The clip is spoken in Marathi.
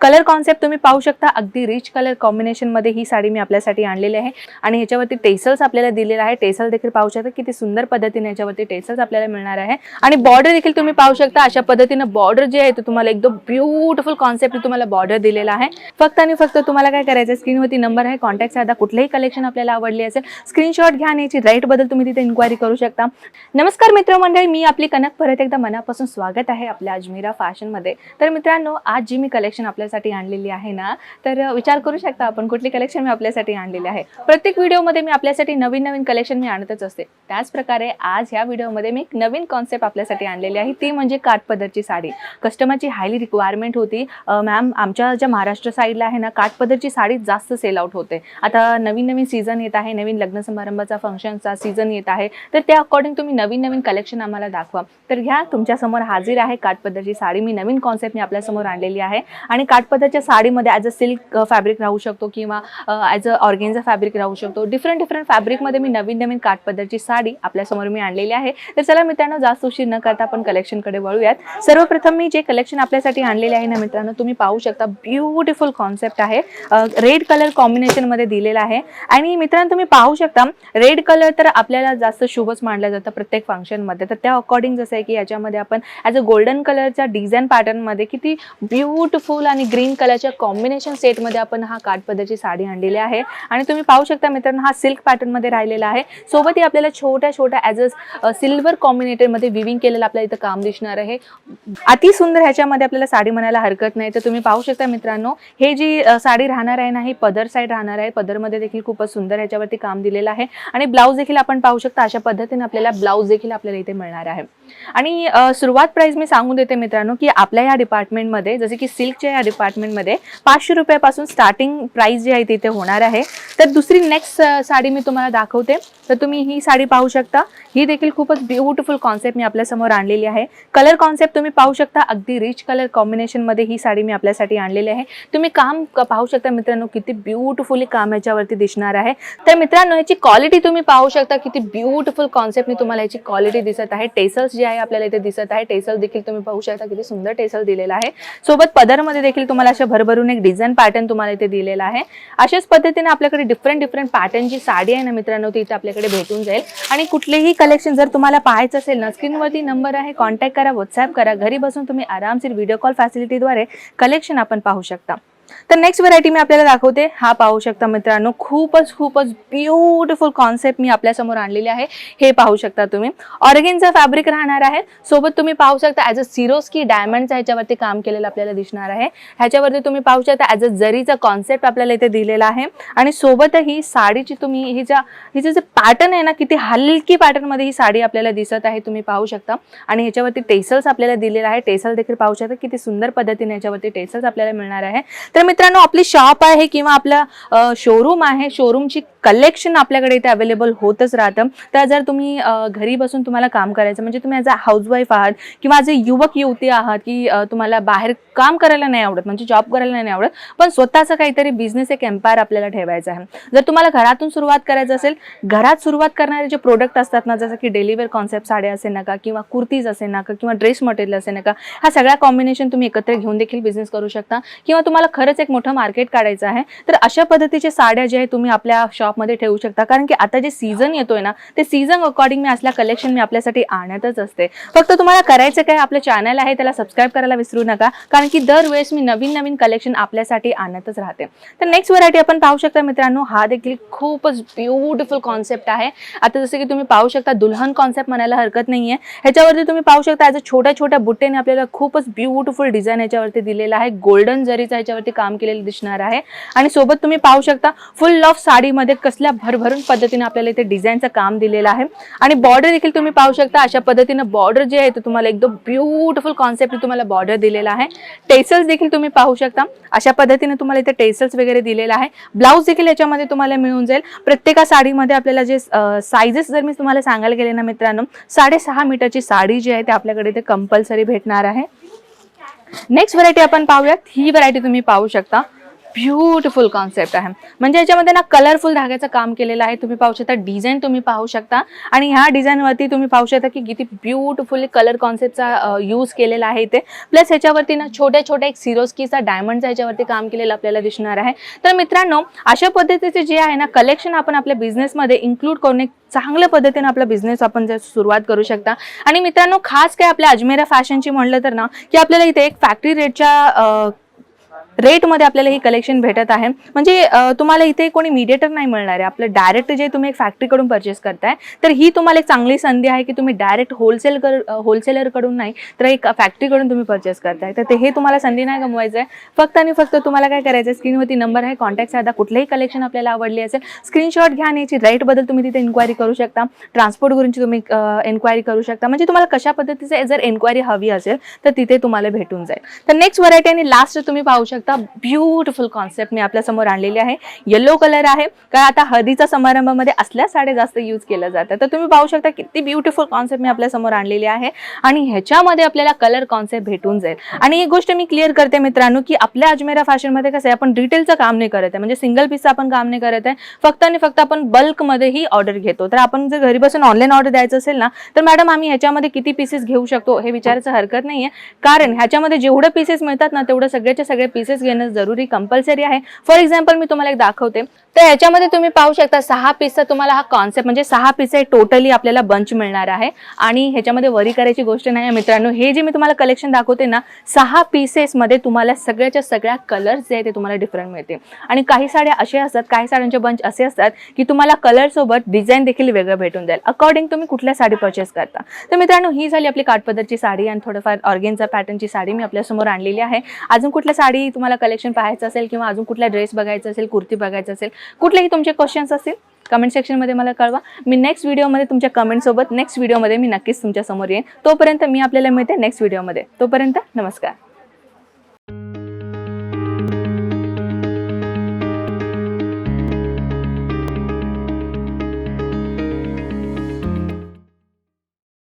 कलर कॉन्सेप्ट तुम्ही पाहू शकता. अगदी रिच कलर कॉम्बिनेशनमध्ये ही साडी मी आपल्यासाठी आणलेली आहे. आणि ह्याच्यावरती टेसल्स आपल्याला दिलेला आहे. टेसल देखील पाहू शकता. किती सुंदर पद्धतीने ह्याच्यावरती टेसल्स आपल्याला मिळणार आहे. आणि बॉर्डर देखील तुम्ही पाहू शकता. अशा पद्धतीनं बॉर्डर जे आहे ते तुम्हाला एकदम ब्युटिफुल कॉन्सेप्ट तुम्हाला बॉर्डर दिलेला आहे. फक्त आणि फक्त तुम्हाला काय करायचं स्क्रीनवरती नंबर आहे. कॉन्टॅक्ट साधा. कुठलंही कलेक्शन आपल्याला आवडली असेल स्क्रीनशॉट घ्या आणि याची राईटबद्दल तुम्ही तिथे इन्क्वायरी करू शकता. नमस्कार मित्रमंडळी. मी आपली कनक. परत एकदा मनापासून स्वागत आहे आपल्या अजमेरा फॅशनमध्ये तर मित्रांनो आज जी मी कलेक्शन आपल्यासाठी आणलेली आहे ना तर विचार करू शकता आपण कुठली कलेक्शन मी आपल्यासाठी आणलेली आहे. प्रत्येक व्हिडिओमध्ये मी आपल्यासाठी नवीन नवीन कलेक्शन मी आणतच असते. त्याचप्रकारे आज ह्या व्हिडिओमध्ये मी एक नवीन कॉन्सेप्ट आपल्यासाठी आणलेली आहे. ती म्हणजे काठपदरची साडी. कस्टमरची हायली रिक्वायरमेंट होती. मॅम आमच्या ज्या महाराष्ट्र साईडला आहे ना काठपदरची साडी जास्त सेल आउट होते. आता नवीन नवीन सीझन येत आहे नवीन लग्न समारंभाचा फंक्शनचा सीझन येत आहे तर त्या अकॉर्डिंग तुम्ही नवीन नवीन कलेक्शन आम्हाला दाखवा. तर घ्या तुमच्यासमोर हाजीर आहे काठपदरची साडी. मी नवीन कॉन्सेप्ट मी आपल्यासमोर आणलेली आहे. आणि काठपदाच्या साडीमध्ये ॲज अ सिल्क फॅब्रिक राहू शकतो किंवा ॲज अ ऑर्गेन्झा फॅब्रिक राहू शकतो. डिफरंट डिफरंट फॅब्रिकमध्ये मी नवीन नवीन काठपदरची साडी आपल्यासमोर मी आणलेली आहे. तर चला मित्रांनो जास्त उशीर न करता आपण कलेक्शनकडे वळूयात. सर्वप्रथम मी जे कलेक्शन आपल्यासाठी आणलेले आहे ना मित्रांनो तुम्ही पाहू शकता ब्युटिफुल कॉन्सेप्ट आहे. रेड कलर कॉम्बिनेशनमध्ये दिलेला आहे. आणि मित्रांनो तुम्ही पाहू शकता रेड कलर तर आपल्याला जास्त शुभच मानला जातं प्रत्येक फंक्शनमध्ये तर त्या अकॉर्डिंग जसं आहे की याच्यामध्ये आपण ॲज अ गोल्डन कलरच्या डिझाईन पॅटर्नमध्ये किती ब्युटिफुल आणि ग्रीन कलरच्या कॉम्बिनेशन सेटमध्ये आपण हा काठपदरची साडी आणलेली आहे. आणि तुम्ही पाहू शकता मित्रांनो हा सिल्क पॅटर्नमध्ये राहिलेला आहे. सोबतही आपल्याला छोट्या छोट्या ॲज अ सिल्वर कॉम्बिनेटरमध्ये विविंग केलेलं आपल्याला इथं काम दिसणार आहे. अति सुंदर ह्याच्यामध्ये आपल्याला साडी म्हणायला हरकत नाही. तर तुम्ही पाहू शकता मित्रांनो हे जी साडी राहणार आहे ना ही पदर साईड राहणार आहे. पदरमध्ये देखील खूपच सुंदर ह्याच्यावरती काम दिलेलं आहे. आणि ब्लाऊज देखील आपण पाहू शकता अशा पद्धतीने आपल्याला ब्लाऊज देखील आपल्याला इथे मिळणार आहे. आणि सुरुवात प्राईस मी सांगून देते मित्रांनो की आपल्या या डिपार्टमेंटमध्ये जसे की सिल्कच्या या डिपार्टमेंटमध्ये पाचशे रुपयापासून स्टार्टिंग प्राइस जी आहे ती इथे होणार आहे. तर दुसरी नेक्स्ट साडी मी तुम्हाला दाखवते. तर तुम्ही ही साडी पाहू शकता. ही देखील खूपच ब्युटिफुल कॉन्सेप्ट मी आपल्यासमोर आणलेली आहे. कलर कॉन्सेप्ट तुम्ही पाहू शकता. अगदी रिच कलर कॉम्बिनेशनमध्ये ही साडी मी आपल्यासाठी आणलेली आहे. तुम्ही काम पाहू शकता मित्रांनो किती ब्युटिफुली काम याच्यावरती दिसणार आहे. तर मित्रांनो याची क्वालिटी तुम्ही पाहू शकता. किती ब्युटिफुल कॉन्सेप्टनी तुम्हाला याची क्वालिटी दिसत आहे. टेसल्स जे आहे आपल्याला इथे दिसत आहे. टेसल देखील तुम्ही पाहू शकता. किती सुंदर टेसल दिलेला आहे. सोबत पदरमध्ये देखील देखील तुम्हाला अशा भरभरून एक डिझाईन पॅटर्न तुम्हाला इथे दिलेला आहे. अशाच पद्धतीने आपल्याकडे डिफरंट डिफरंट पॅटर्नची साडी आहे ना मित्रांनो ती इथे आपल्याकडे भेटून जाईल. आणि कुठलेही कलेक्शन जर तुम्हाला पाहायचं असेल ना स्क्रीनवरती नंबर आहे कॉन्टॅक्ट करा व्हॉट्सअप करा. घरी बसून तुम्ही आरामशीर व्हिडिओ कॉल फॅसिलिटीद्वारे कलेक्शन आपण पाहू शकता. तर नेक्स्ट व्हरायटी मी आपल्याला दाखवते. हा पाहू शकता मित्रांनो खूपच खूपच ब्युटिफुल कॉन्सेप्ट मी आपल्यासमोर आणलेली आहे. हे पाहू शकता तुम्ही. ऑरगिनचा फॅब्रिक राहणार आहे. सोबत तुम्ही पाहू शकता ॲज अ सिरोस्की डायमंडचा ह्याच्यावरती काम केलेलं आपल्याला दिसणार आहे. ह्याच्यावरती तुम्ही पाहू शकता ॲज अ जरीचा कॉन्सेप्ट आपल्याला इथे दिलेला आहे. आणि सोबतही साडीची तुम्ही हिच्या ज्या हिचं जे पॅटर्न आहे ना किती हलकी पॅटर्नमध्ये ही साडी आपल्याला दिसत आहे तुम्ही पाहू शकता. आणि ह्याच्यावरती टेसल्स आपल्याला दिलेला आहे. टेसल देखील पाहू शकता. किती सुंदर पद्धतीने ह्याच्यावरती टेसल्स आपल्याला मिळणार आहे. तर मित्रांनो आपली शॉप आहे किंवा आपला शोरूम आहे शोरूमची कलेक्शन आपल्याकडे इथे अवेलेबल होतच राहतं. तर जर तुम्ही घरी बसून तुम्हाला काम करायचं म्हणजे तुम्ही ॲज अ हाऊसवाईफ आहात किंवा ॲज अ युवक युवती आहात की तुम्हाला बाहेर काम करायला नाही आवडत म्हणजे जॉब करायला नाही आवडत पण स्वतःचं काहीतरी बिझनेस एक एम्पायर आपल्याला ठेवायचा आहे. जर तुम्हाला घरातून सुरुवात करायचं असेल घरात सुरुवात करणारे जे प्रोडक्ट असतात ना जसं की डेलिवेअर कॉन्सेप्ट साड्या असेल नका किंवा कुर्तीज असेल नका किंवा ड्रेस मटेरियल असे नका हा सगळ्या कॉम्बिनेशन तुम्ही एकत्र घेऊन देखील बिझनेस करू शकता. किंवा तुम्हाला खरंच एक मोठं मार्केट काढायचं आहे तर अशा पद्धतीचे साड्या जे आहे तुम्ही आपल्या शॉप शॉपमध्ये ठेवू शकता. कारण की आता जे सीझन येतोय ना ते सीझन अकॉर्डिंग मी असल्या कलेक्शन मी आपल्यासाठी आणतच असते. फक्त तुम्हाला करायचं काय आपलं चॅनल आहे त्याला सबस्क्राईब करायला विसरू नका. कारण की दरवेळेस मी नवीन नवीन कलेक्शन आपल्यासाठी आणतच राहते. तर नेक्स्ट व्हरायटी आपण पाहू शकता मित्रांनो हा देखील खूपच ब्युटिफुल कॉन्सेप्ट आहे. आता जसं की तुम्ही पाहू शकता दुल्हन कॉन्सेप्ट म्हणायला हरकत नाही आहे ह्याच्यावरती तुम्ही पाहू शकता ॲज अ छोट्या छोट्या बुट्टेने आपल्याला खूपच ब्युटिफुल डिझाईन याच्यावरती दिलेला आहे. गोल्डन जरीचा ह्याच्यावरती काम केलेलं दिसणार आहे. आणि सोबत तुम्ही पाहू शकता फुल ऑफ साडीमध्ये कसल्या भरभरून पद्धतीने आपल्याला इथे डिझाईनचं काम दिलेलं आहे. आणि बॉर्डर देखील तुम्ही पाहू शकता अशा पद्धतीनं बॉर्डर जे आहे ते तुम्हाला एकदम ब्युटिफुल कॉन्सेप्ट तुम्हाला बॉर्डर दिलेला आहे. टेसल्स देखील तुम्ही पाहू शकता. अशा पद्धतीने तुम्हाला इथे टेसल्स वगैरे दिलेला आहे. ब्लाऊज देखील याच्यामध्ये तुम्हाला मिळून जाईल. प्रत्येका साडीमध्ये आपल्याला जे सायझेस जर मी तुम्हाला सांगायला गेले ना मित्रांनो साडेसहा मीटरची साडी जी आहे ते आपल्याकडे इथे कंपल्सरी भेटणार आहे. नेक्स्ट व्हरायटी आपण पाहूयात. ही व्हरायटी तुम्ही पाहू शकता. ब्युटिफुल कॉन्सेप्ट आहे. म्हणजे याच्यामध्ये ना कलरफुल धाग्याचं काम केलेलं आहे. तुम्ही पाहू शकता डिझाईन तुम्ही पाहू शकता. आणि ह्या डिझाईनवरती तुम्ही पाहू शकता की किती ब्युटिफुली कलर कॉन्सेप्टचा यूज केलेला आहे इथे. प्लस ह्याच्यावरती ना छोट्या छोट्या एक सिरोस्कीचा डायमंडचा ह्याच्यावरती काम केलेलं आपल्याला दिसणार आहे. तर मित्रांनो अशा पद्धतीचे जे आहे ना कलेक्शन आपण आपल्या बिझनेसमध्ये इन्क्लूड करून एक चांगल्या पद्धतीने आपला बिझनेस आपण जर सुरुवात करू शकता. आणि मित्रांनो खास काय आपल्या अजमेरा फॅशनची म्हणलं तर ना की आपल्याला इथे एक फॅक्टरी रेटच्या रेटमध्ये आपल्याला ही कलेक्शन भेटत आहे. म्हणजे तुम्हाला इथे कोणी मीडिएटर नाही मिळणार आहे. आपलं डायरेक्ट जे तुम्ही एक फॅक्टरीकडून परचेस करताय तर ही तुम्हाला एक चांगली संधी आहे की तुम्ही डायरेक्ट होलसेल कर होलसेलरकडून नाही तर एक फॅक्टरीकडून तुम्ही परचेस करताय. तर ते हे तुम्हाला संधी नाही गमवायचं आहे फक्त आणि फक्त तुम्हाला काय करायचं आहे स्क्रीनवरती नंबर आहे कॉन्टॅक्ट साधा. कुठलेही कलेक्शन आपल्याला आवडली असेल स्क्रीनशॉट घ्या आणि याची रेटबद्दल तुम्ही तिथे इन्क्वायरी करू शकता. ट्रान्सपोर्ट गुరించి तुम्ही एन्क्वायरी करू शकता. म्हणजे तुम्हाला कशा पद्धतीचे जर एन्क्वायरी हवी असेल तर तिथे तुम्हाला भेटून जाईल. तर नेक्स्ट व्हरायटी आणि लास्ट तुम्ही पाहू शकता. ब्युटिफुल कॉन्सेप्ट मी आपल्यासमोर आणलेली आहे. येलो कलर आहे. कारण आता हळदीचा समारंभामध्ये असल्या साड्या जास्त यूज केल्या जातात. तर तुम्ही पाहू शकता किती ब्युटिफुल कॉन्सेप्ट मी आपल्यासमोर आणलेली आहे. आणि ह्याच्यामध्ये आपल्याला कलर कॉन्सेप्ट भेटून जाईल. आणि एक गोष्ट मी क्लिअर करते मित्रांनो की आपल्या अजमेरा फॅशनमध्ये कसं आहे आपण डिटेलचं काम नाही करत आहे. म्हणजे सिंगल पीसचं आपण काम नाही करत आहे. फक्त आणि फक्त आपण बल्कमध्येही ऑर्डर घेतो. तर आपण जर घरी बसून ऑनलाईन ऑर्डर द्यायचं असेल ना तर मॅडम आम्ही ह्याच्यामध्ये किती पीसेस घेऊ शकतो हे विचारायचं हरकत नाही आहे कारण ह्याच्यामध्ये जेवढं पीसेस मिळतात ना तेवढं सगळ्याचे सगळे पीसेस घेणं जरुरी कंपल्सरी आहे. फॉर एक्झाम्पल मी तुम्हाला एक दाखवते. तर याच्यामध्ये तुम्ही पाहू शकता सहा पीसचा तुम्हाला हा कॉन्सेप्ट म्हणजे सहा पीस टोटली आपल्याला बंच मिळणार आहे. आणि ह्याच्यामध्ये वरी करायची गोष्ट नाही आहे मित्रांनो. हे जे मी तुम्हाला कलेक्शन दाखवते ना सहा पीसेसमध्ये तुम्हाला सगळ्याच्या सगळ्या कलर्स जे आहे ते तुम्हाला डिफरंट मिळते. आणि काही साड्या असे असतात काही साड्यांचे बंच असे असतात की तुम्हाला कलर सोबत डिझाईन देखील वेगळं भेटून जाईल. अकॉर्डिंग तुम्ही कुठल्या साडी परचेस करता. तर मित्रांनो ही झाली आपली काठपदरची साडी आणि थोडंफार ऑर्गेनचा पॅटर्नची साडी मी आपल्यासमोर आणलेली आहे. अजून कुठल्या साडी तुम्हाला कलेक्शन पाहायचं असेल किंवा अजून कुठला ड्रेस बघायचा असेल कुर्ती बघायचं असेल कुठलेही तुमचे क्वेश्चन्स असतील कमेंट सेक्शनमध्ये मला कळवा. मी नेक्स्ट व्हिडिओमध्ये तुमच्या कमेंटसोबत नेक्स्ट व्हिडिओमध्ये मी नक्कीच तुमच्यासमोर येईन. तोपर्यंत मी आपल्याला मिळते नेक्स्ट व्हिडिओमध्ये तोपर्यंत नमस्कार.